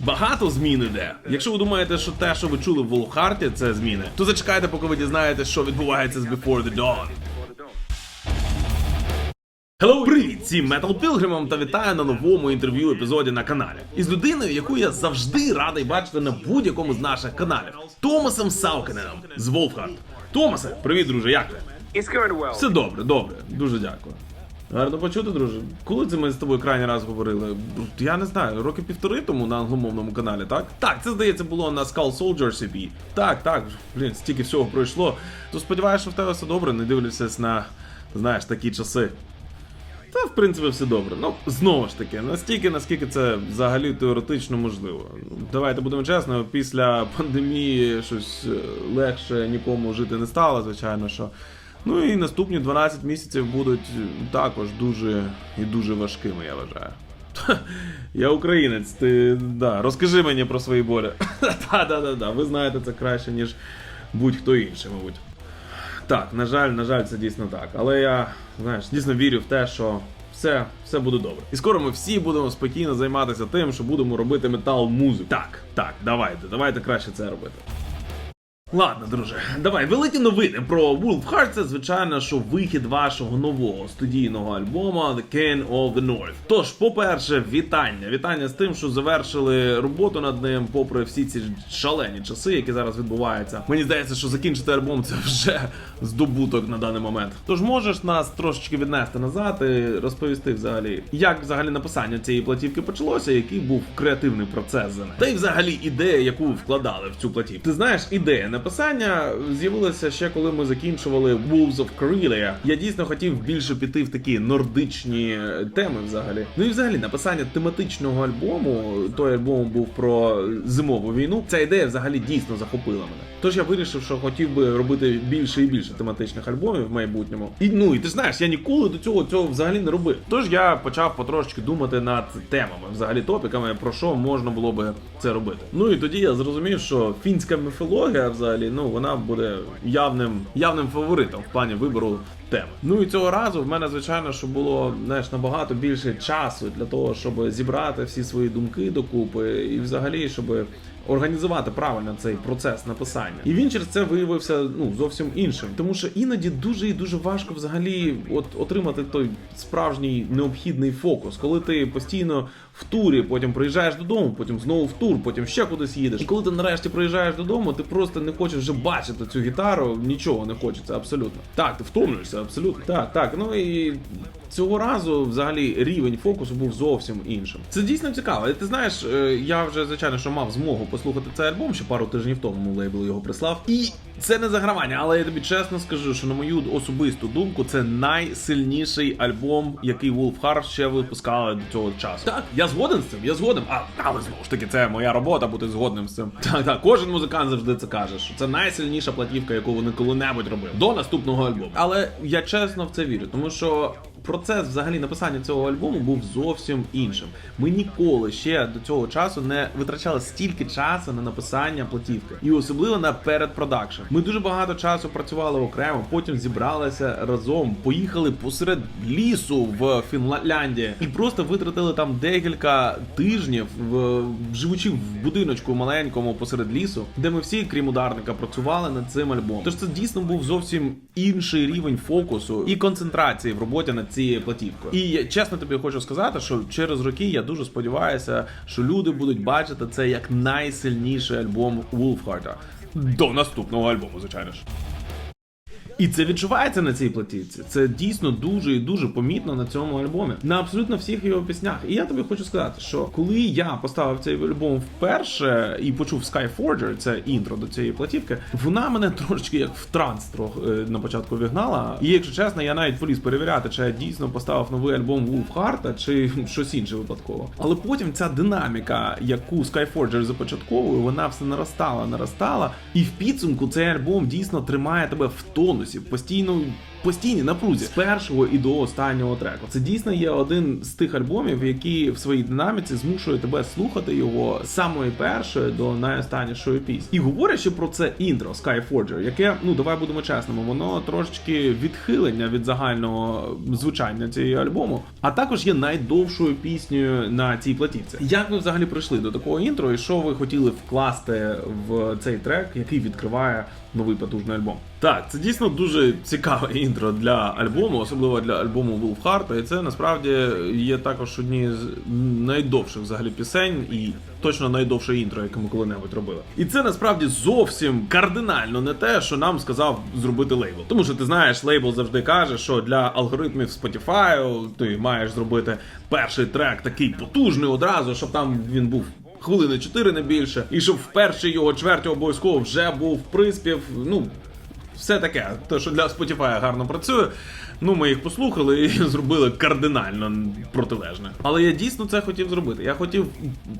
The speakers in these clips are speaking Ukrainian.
Багато змін іде. Якщо ви думаєте, що те, що ви чули в Волхарті, це зміни, то зачекайте, поки ви дізнаєтесь, що відбувається з Before the Dawn. Hello, привіт! Всім Metal Pilgrimам та вітаю на новому інтерв'ю епізоді на каналі. Із людиною, яку я завжди радий бачити на будь-якому з наших каналів. Томасом Саукененом з Волфхарт. Томасе, привіт, друже, як ти? Все добре, добре, дуже дякую. Гарно почути, друже. Коли це ми з тобою крайній раз говорили? Я не знаю, роки півтори тому на англомовному каналі, так? Так, це здається було на Skull Soldier CP. Так, так, блін, стільки всього пройшло. То сподіваюся, що в тебе все добре, не дивлячись на, знаєш, такі часи. Та, в принципі, все добре. Ну, знову ж таки, настільки, наскільки це взагалі теоретично можливо. Давайте будемо чесно, після пандемії щось е, легше нікому жити не стало, звичайно, що. Ну і наступні 12 місяців будуть також дуже і дуже важкими, я вважаю. Я українець, ти да, розкажи мені про свої болі. Та-да-да-да, ви знаєте це краще, ніж будь-хто інший, мабуть. Так, на жаль, на жаль, це дійсно так. Але я, знаєш, дійсно вірю в те, що все, все буде добре. І скоро ми всі будемо спокійно займатися тим, що будемо робити метал музику. Так, так, давайте, давайте краще це робити. Ладно, друже, давай, великі новини про Wolf Heart це, звичайно, що вихід вашого нового студійного альбому The King of the North. Тож, по-перше, вітання. Вітання з тим, що завершили роботу над ним, попри всі ці шалені часи, які зараз відбуваються. Мені здається, що закінчити альбом це вже здобуток на даний момент. Тож можеш нас трошечки віднести назад і розповісти взагалі, як взагалі написання цієї платівки почалося, який був креативний процес за нею. Та й взагалі ідея, яку вкладали в цю платівку. Ти знаєш, ідея написання з'явилася ще коли ми закінчували Wolves of Karelia. Я дійсно хотів більше піти в такі нордичні теми взагалі. Ну і взагалі написання тематичного альбому. Той альбом був про зимову війну. Ця ідея взагалі дійсно захопила мене. Тож я вирішив, що хотів би робити більше і більше тематичних альбомів в майбутньому. І ну і ти знаєш, я ніколи до цього цього взагалі не робив. Тож я почав потрошки думати над темами, взагалі топіками, про що можна було би це робити. Ну і тоді я зрозумів, що фінська міфологія взагалі ну вона буде явним явним фаворитом в плані вибору теми. Ну і цього разу в мене, звичайно, що було знаєш, набагато більше часу для того, щоб зібрати всі свої думки докупи, і взагалі, щоб організувати правильно цей процес написання. І він через це виявився ну зовсім іншим, тому що іноді дуже і дуже важко взагалі от отримати той справжній необхідний фокус, коли ти постійно в турі, потім приїжджаєш додому, потім знову в тур, потім ще кудись їдеш. І коли ти нарешті приїжджаєш додому, ти просто не хочеш вже бачити цю гітару, нічого не хочеться абсолютно. Так, ти втомлюєшся абсолютно. Так, так. Ну і цього разу взагалі рівень фокусу був зовсім іншим. Це дійсно цікаво. Ти знаєш, е, я вже звичайно що мав змогу послухати цей альбом ще пару тижнів тому лейбл його прислав. І це не загравання, але я тобі чесно скажу, що на мою особисту думку, це найсильніший альбом, який Wolfhard ще випускали до цього часу. Так, я згоден з цим, я згоден. А, але знову ж таки, це моя робота бути згодним з цим. Так, так, кожен музикант завжди це каже, що це найсильніша платівка, яку вони коли-небудь робили до наступного альбому. Але я чесно в це вірю, тому що. Процес взагалі написання цього альбому був зовсім іншим. Ми ніколи ще до цього часу не витрачали стільки часу на написання платівки, і особливо на передпродакшн. Ми дуже багато часу працювали окремо, потім зібралися разом, поїхали посеред лісу в Фінляндії і просто витратили там декілька тижнів, в живучи в будиночку маленькому посеред лісу, де ми всі, крім ударника, працювали над цим альбомом. Тож це дійсно був зовсім інший рівень фокусу і концентрації в роботі над цією платівкою. І чесно тобі хочу сказати, що через роки я дуже сподіваюся, що люди будуть бачити це як найсильніший альбом Вулфхарта. До наступного альбому, звичайно ж. І це відчувається на цій платівці. Це дійсно дуже і дуже помітно на цьому альбомі. На абсолютно всіх його піснях. І я тобі хочу сказати, що коли я поставив цей альбом вперше і почув Skyforger, це інтро до цієї платівки, вона мене трошечки як в транс трохи е, на початку вігнала. І якщо чесно, я навіть поліз перевіряти, чи я дійсно поставив новий альбом Wolfheart, чи щось інше випадково. Але потім ця динаміка, яку Skyforger започатковує, вона все наростала, наростала. І в підсумку цей альбом дійсно тримає тебе в тонусі, постійно постійній напрузі з першого і до останнього треку. Це дійсно є один з тих альбомів, які в своїй динаміці змушує тебе слухати його з самої першої до найостаннішої пісні. І говорячи про це інтро Skyforger, яке, ну давай будемо чесними, воно трошечки відхилення від загального звучання цієї альбому, а також є найдовшою піснею на цій платівці. Як ви взагалі прийшли до такого інтро, і що ви хотіли вкласти в цей трек, який відкриває новий потужний альбом? Так, це дійсно дуже цікаве інтро для альбому, особливо для альбому Wolfheart, і це насправді є також одні з найдовших взагалі пісень і точно найдовше інтро, яке ми коли-небудь робили. І це насправді зовсім кардинально не те, що нам сказав зробити лейбл. Тому що ти знаєш, лейбл завжди каже, що для алгоритмів Spotify ти маєш зробити перший трек такий потужний одразу, щоб там він був. Хвилини 4 не більше, і щоб в першій його чверті обов'язково вже був приспів. Ну, все таке, те, що для Spotify гарно працює. Ну, ми їх послухали і зробили кардинально протилежне. Але я дійсно це хотів зробити. Я хотів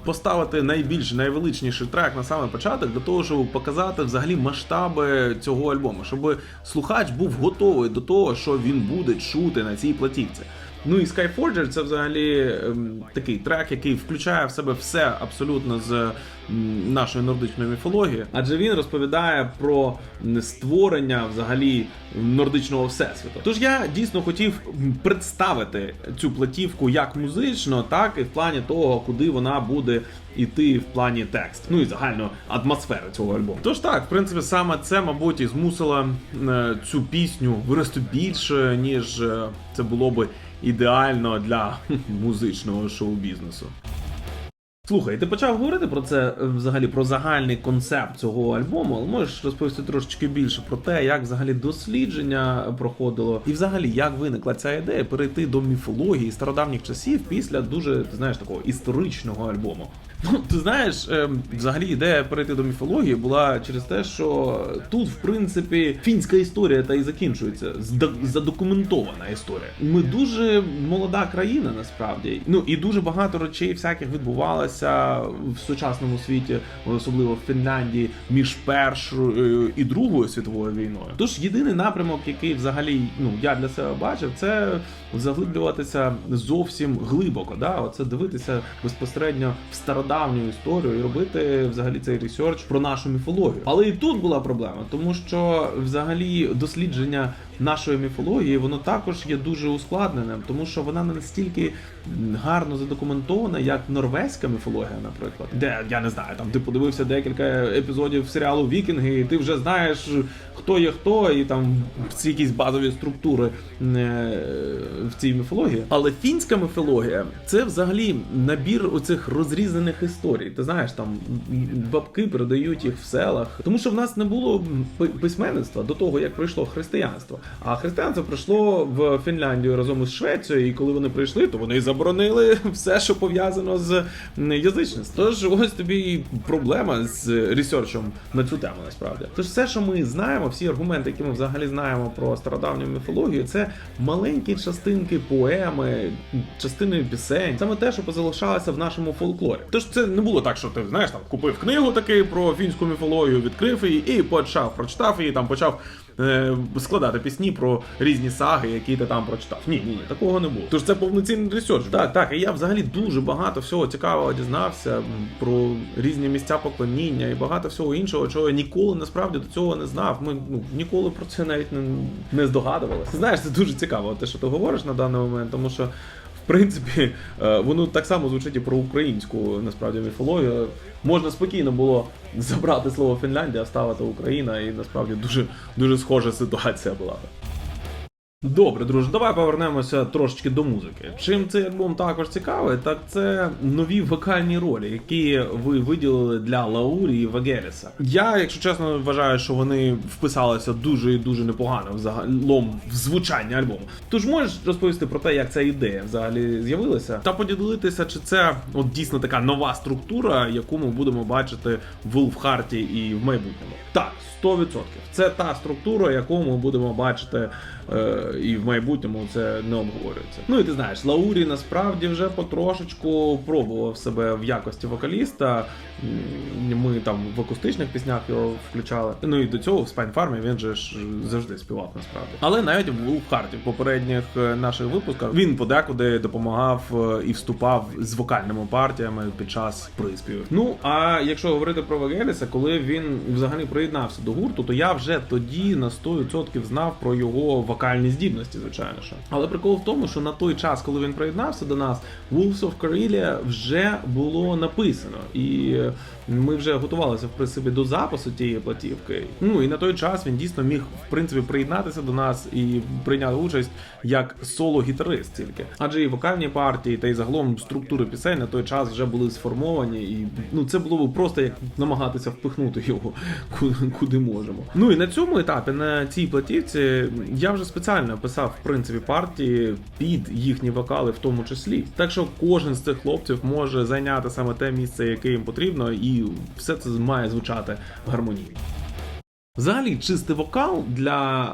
поставити найбільш найвеличніший трек на самий початок для того, щоб показати взагалі масштаби цього альбому, щоб слухач був готовий до того, що він буде чути на цій платівці. Ну і Skyforger це взагалі ем, такий трек, який включає в себе все абсолютно з нашої нордичної міфології, адже він розповідає про створення взагалі нордичного всесвіту. Тож я дійсно хотів представити цю платівку як музично, так і в плані того, куди вона буде іти в плані текст, ну і загально атмосфери цього альбому. Тож так, в принципі, саме це, мабуть, і змусило е, цю пісню вирости більше, ніж е, це було би ідеально для музичного шоу-бізнесу. Слухай, ти почав говорити про це е, взагалі про загальний концепт цього альбому, але можеш розповісти трошечки більше про те, як взагалі дослідження проходило, і взагалі як виникла ця ідея перейти до міфології стародавніх часів після дуже ти знаєш такого історичного альбому. Ну, ти знаєш, ем, взагалі ідея перейти до міфології була через те, що тут, в принципі, фінська історія та і закінчується. Задокументована історія. Ми дуже молода країна, насправді. Ну і дуже багато речей всяких відбувалося в сучасному світі, особливо в Фінляндії, між першою і другою світовою війною. Тож єдиний напрямок, який взагалі ну я для себе бачив, це заглиблюватися зовсім глибоко. Да? Оце дивитися безпосередньо в стародавню історію і робити взагалі цей ресерч про нашу міфологію. Але і тут була проблема, тому що взагалі дослідження нашої міфології воно також є дуже ускладненим, тому що вона не настільки гарно задокументована, як норвезька міфологія, наприклад, де я не знаю, там ти подивився декілька епізодів серіалу Вікінги, і ти вже знаєш, хто є хто, і там ці якісь базові структури е, в цій міфології. Але фінська міфологія це взагалі набір оцих розрізаних історій. Ти знаєш, там бабки передають їх в селах, тому що в нас не було письменництва до того, як прийшло християнство. А християнство прийшло в Фінляндію разом із Швецією, і коли вони прийшли, то вони заборонили все, що пов'язано з язичництвом. Тож ось тобі і проблема з ресерчем на цю тему, насправді. Тож все, що ми знаємо, всі аргументи, які ми взагалі знаємо про стародавню міфологію, це маленькі частинки поеми, частини пісень, саме те, що позалишалося в нашому фолклорі. Тож це не було так, що ти знаєш там купив книгу таки про фінську міфологію, відкрив її і почав прочитав її, там почав складати пісні про різні саги, які ти там прочитав. Ні, ні, ні, такого не було. Тож це повноцінний ресерч. Так, так. І я взагалі дуже багато всього цікавого дізнався про різні місця поклоніння і багато всього іншого, чого я ніколи насправді до цього не знав. Ми ну ніколи про це навіть не, не здогадувалися. Знаєш, це дуже цікаво, те, що ти говориш на даний момент, тому що. Принципі, е, воно так само звучить і про українську насправді міфологію. Можна спокійно було забрати слово Фінляндія, ставити Україна, і насправді дуже дуже схожа ситуація була. Добре, друже, давай повернемося трошечки до музики. Чим цей альбом також цікавий, так це нові вокальні ролі, які ви виділили для Лаурі і Вагеріса. Я, якщо чесно, вважаю, що вони вписалися дуже і дуже непогано взагалом в звучання альбому. Тож можеш розповісти про те, як ця ідея взагалі з'явилася, та поділитися, чи це от дійсно така нова структура, яку ми будемо бачити в Вулфхарті і в майбутньому. Так, 100%. Це та структура, яку ми будемо бачити е, і в майбутньому це не обговорюється. Ну і ти знаєш, Лаурі насправді вже потрошечку пробував себе в якості вокаліста. Ми там в акустичних піснях його включали. Ну і до цього в Farm він же ж завжди співав насправді. Але навіть в Wolfheart в попередніх е, наших випусках він подекуди допомагав е, і вступав з вокальними партіями під час приспівів. Ну а якщо говорити про Вагеліса, коли він взагалі приєднався до гурту, то я вже тоді на 100% знав про його вокальні здібності, звичайно що. Але прикол в тому, що на той час, коли він приєднався до нас, Wolves of Karelia вже було написано, і ми вже готувалися в принципі до запису тієї платівки. Ну і на той час він дійсно міг в принципі приєднатися до нас і прийняти участь як соло-гітарист тільки. Адже і вокальні партії, та й загалом структури пісень на той час вже були сформовані, і ну це було б просто як намагатися впихнути його куди, куди можемо. Ну і на цьому етапі, на цій платівці, я вже спеціально писав в принципі партії під їхні вокали, в тому числі. Так що кожен з цих хлопців може зайняти саме те місце, яке їм потрібно, і все це має звучати гармонійно. Взагалі, чистий вокал для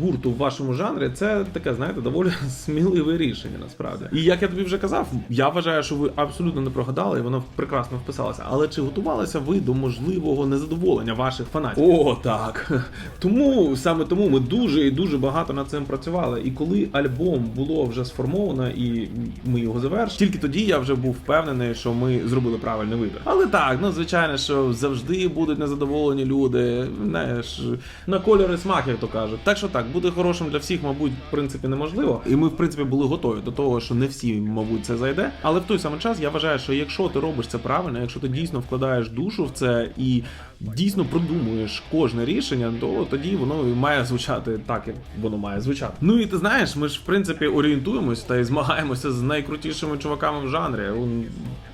гурту в вашому жанрі це таке, знаєте, доволі сміливе рішення насправді. І як я тобі вже казав, я вважаю, що ви абсолютно не прогадали, і воно прекрасно вписалося. Але чи готувалися ви до можливого незадоволення ваших фанатів? О, так. Тому саме тому ми дуже і дуже багато над цим працювали. І коли альбом було вже сформовано і ми його завершили, тільки тоді я вже був впевнений, що ми зробили правильний вибір. Але так, ну звичайно, що завжди будуть незадоволені люди. Знаєш, на кольори смак, як то кажуть. Так що так, бути хорошим для всіх, мабуть, в принципі, неможливо. І ми, в принципі, були готові до того, що не всі, мабуть, це зайде. Але в той самий час я вважаю, що якщо ти робиш це правильно, якщо ти дійсно вкладаєш душу в це і дійсно продумуєш кожне рішення, то тоді воно і має звучати так, як воно має звучати. Ну і ти знаєш, ми ж в принципі орієнтуємось та й змагаємося з найкрутішими чуваками в жанрі.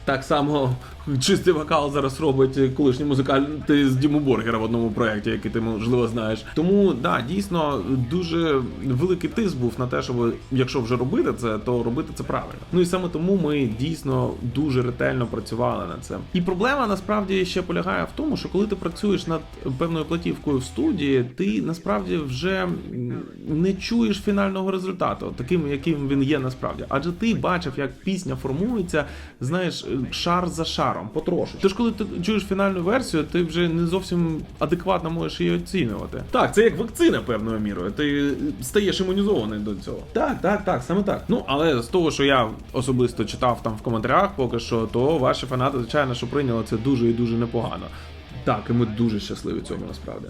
Так само чистий вокал зараз робить колишній музикант з Діму Боргера в одному проєкті, який ти можливо знаєш. Тому да, дійсно дуже великий тиск був на те, щоб якщо вже робити це, то робити це правильно. Ну і саме тому ми дійсно дуже ретельно працювали над цим. І проблема насправді ще полягає в тому, що коли ти працюєш над певною платівкою в студії, ти насправді вже не чуєш фінального результату, таким, яким він є насправді. Адже ти бачив, як пісня формується, знаєш, шар за шаром, потрошку. Тож, коли ти чуєш фінальну версію, ти вже не зовсім адекватно можеш її оцінювати. Так, це як вакцина певною мірою. Ти стаєш імунізований до цього. Так, так, так, саме так. Ну але з того, що я особисто читав там в коментарях, поки що, то ваші фанати, звичайно, що прийняли це дуже і дуже непогано. Так, і ми дуже щасливі цьому насправді.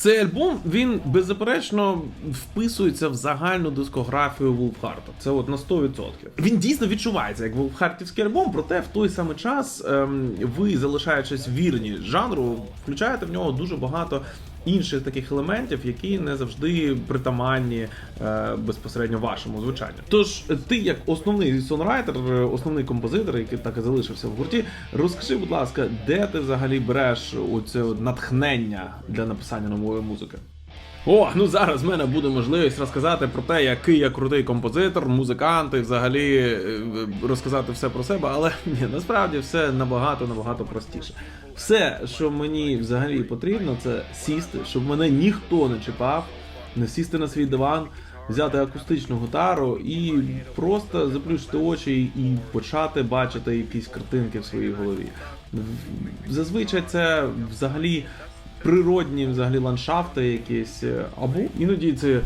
Цей альбом він беззаперечно вписується в загальну дискографію Вулфхарта. Це от на 100%. Він дійсно відчувається як Вулфхартівський альбом, проте в той самий час ем, ви, залишаючись вірні жанру, включаєте в нього дуже багато. Інших таких елементів, які не завжди притаманні е, безпосередньо вашому звучанню. Тож ти, як основний сонрайтер, основний композитор, який так і залишився в гурті, розкажи, будь ласка, де ти взагалі береш оце натхнення для написання нової музики? О, ну зараз в мене буде можливість розказати про те, який я крутий композитор, музикант, і взагалі е, розказати все про себе, але ні, насправді все набагато набагато простіше. Все, що мені взагалі потрібно, це сісти, щоб мене ніхто не чіпав, не сісти на свій диван, взяти акустичну гітару і просто заплющити очі і почати бачити якісь картинки в своїй голові. Зазвичай це взагалі природні взагалі ландшафти якісь, е, або іноді це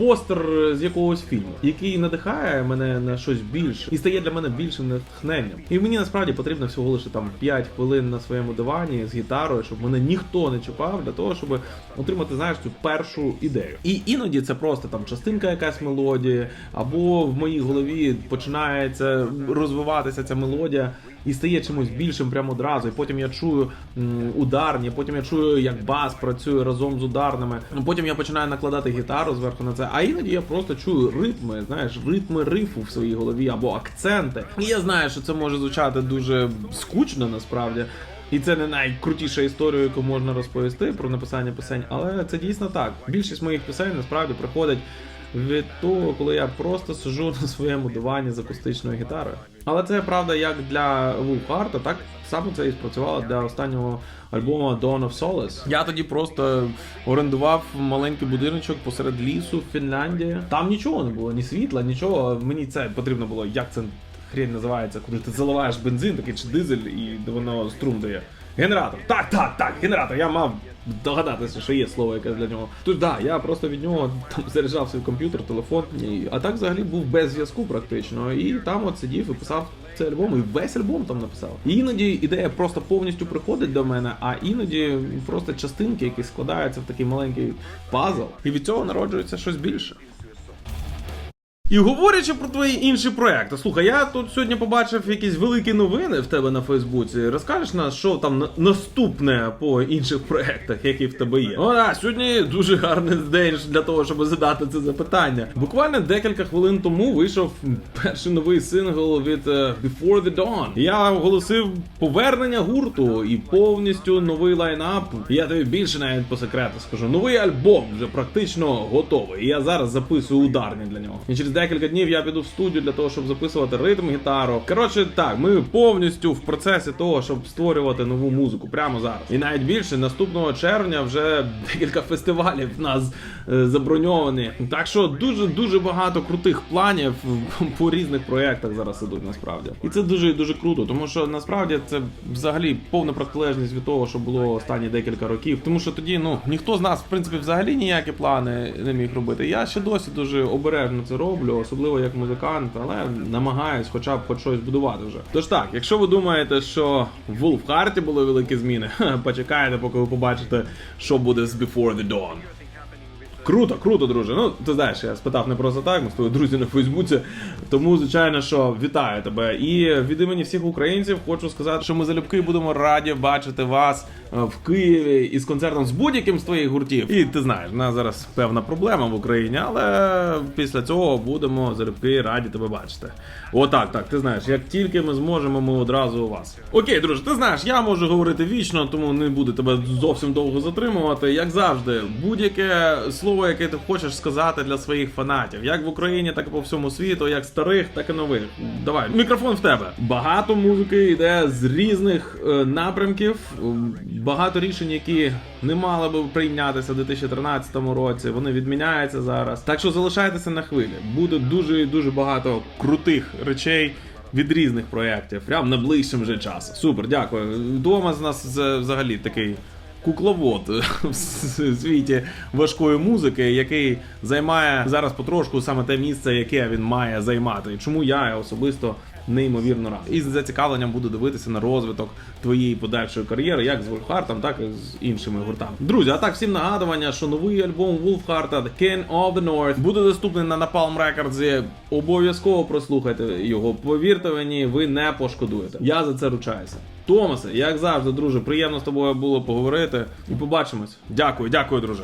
постер з якогось фільму, який надихає мене на щось більше і стає для мене більшим натхненням. І мені насправді потрібно всього лише там 5 хвилин на своєму дивані з гітарою, щоб мене ніхто не чіпав для того, щоб отримати, знаєш, цю першу ідею. І іноді це просто там частинка якась мелодії, або в моїй голові починається розвиватися ця мелодія і стає чимось більшим прямо одразу. І потім я чую ударні, потім я чую, як бас працює разом з ударними. Ну, Потім я починаю накладати гітару зверху на це. А іноді я просто чую ритми, знаєш, ритми рифу в своїй голові або акценти. І я знаю, що це може звучати дуже скучно насправді. І це не найкрутіша історія, яку можна розповісти про написання пісень, але це дійсно так. Більшість моїх пісень насправді приходить від того, коли я просто сижу на своєму дивані з акустичною гітарою. Але це правда як для Вулфарта, так само це і спрацювало для останнього альбому Dawn of Solace. Я тоді просто орендував маленький будиночок посеред лісу в Фінляндії. Там нічого не було, ні світла, нічого. Мені це потрібно було, як це хрень називається, коли ти заливаєш бензин, такий чи дизель, і воно струм дає. Генератор. Так, так, так, генератор. Я мав догадатися, що є слово якесь для нього. Тож да, я просто від нього там заряджав свій комп'ютер, телефон. А так взагалі був без зв'язку практично. І там от сидів і писав цей альбом, і весь альбом там написав. І іноді ідея просто повністю приходить до мене, а іноді просто частинки, які складаються в такий маленький пазл. І від цього народжується щось більше. І говорячи про твої інші проекти, слухай, я тут сьогодні побачив якісь великі новини в тебе на Фейсбуці. Розкажеш нас, що там наступне по інших проектах, які в тебе є? О, да, сьогодні дуже гарний день для того, щоб задати це запитання. Буквально декілька хвилин тому вийшов перший новий сингл від е, Before the Dawn. Я оголосив повернення гурту і повністю новий лайнап. Я тобі більше навіть по секрету скажу. Новий альбом вже практично готовий. І я зараз записую ударні для нього. І через декілька днів я піду в студію для того, щоб записувати ритм гітару. Коротше, так, ми повністю в процесі того, щоб створювати нову музику прямо зараз. І навіть більше наступного червня вже декілька фестивалів в нас е, заброньовані. Так що дуже дуже багато крутих планів по різних проєктах зараз ідуть насправді. І це дуже дуже круто, тому що насправді це взагалі повна протилежність від того, що було останні декілька років. Тому що тоді ну ніхто з нас, в принципі, взагалі ніякі плани не міг робити. Я ще досі дуже обережно це роблю, особливо як музикант, але намагаюсь, хоча б хоч щось будувати вже. Тож так, якщо ви думаєте, що в Вулфхарті були великі зміни, почекайте, поки ви побачите, що буде з Before the Dawn. Круто, круто, друже. Ну, ти знаєш, я спитав не просто так, ми з тобою друзі на Фейсбуці. Тому, звичайно, що вітаю тебе. І від імені всіх українців хочу сказати, що ми залюбки будемо раді бачити вас е, в Києві із концертом з будь-яким з твоїх гуртів. І ти знаєш, в нас зараз певна проблема в Україні, але після цього будемо залюбки раді тебе бачити. Отак, так, ти знаєш, як тільки ми зможемо, ми одразу у вас. Окей, друже, ти знаєш, я можу говорити вічно, тому не буду тебе зовсім довго затримувати. Як завжди, будь-яке слово, яке ти хочеш сказати для своїх фанатів, як в Україні, так і по всьому світу, як старих, так і нових. Давай, мікрофон в тебе. Багато музики йде з різних е, напрямків, багато рішень, які не мали би прийнятися в 2013 році. Вони відміняються зараз. Так що залишайтеся на хвилі. Буде дуже і дуже багато крутих речей. Від різних проєктів, прям найближчим вже часом. Супер, дякую. Дома з нас взагалі такий кукловод в світі важкої музики, який займає зараз потрошку саме те місце, яке він має займати. І чому я особисто неймовірно радий. І з зацікавленням буду дивитися на розвиток твоєї подальшої кар'єри, як з Вольфхартом, так і з іншими гуртами. Друзі, а так всім нагадування, що новий альбом Wolfheart The King of the North буде доступний на Napalm Records. Обов'язково прослухайте його. Повірте мені, ви не пошкодуєте. Я за це ручаюся. Томасе, як завжди, друже, приємно з тобою було поговорити. І побачимось. Дякую, дякую, друже.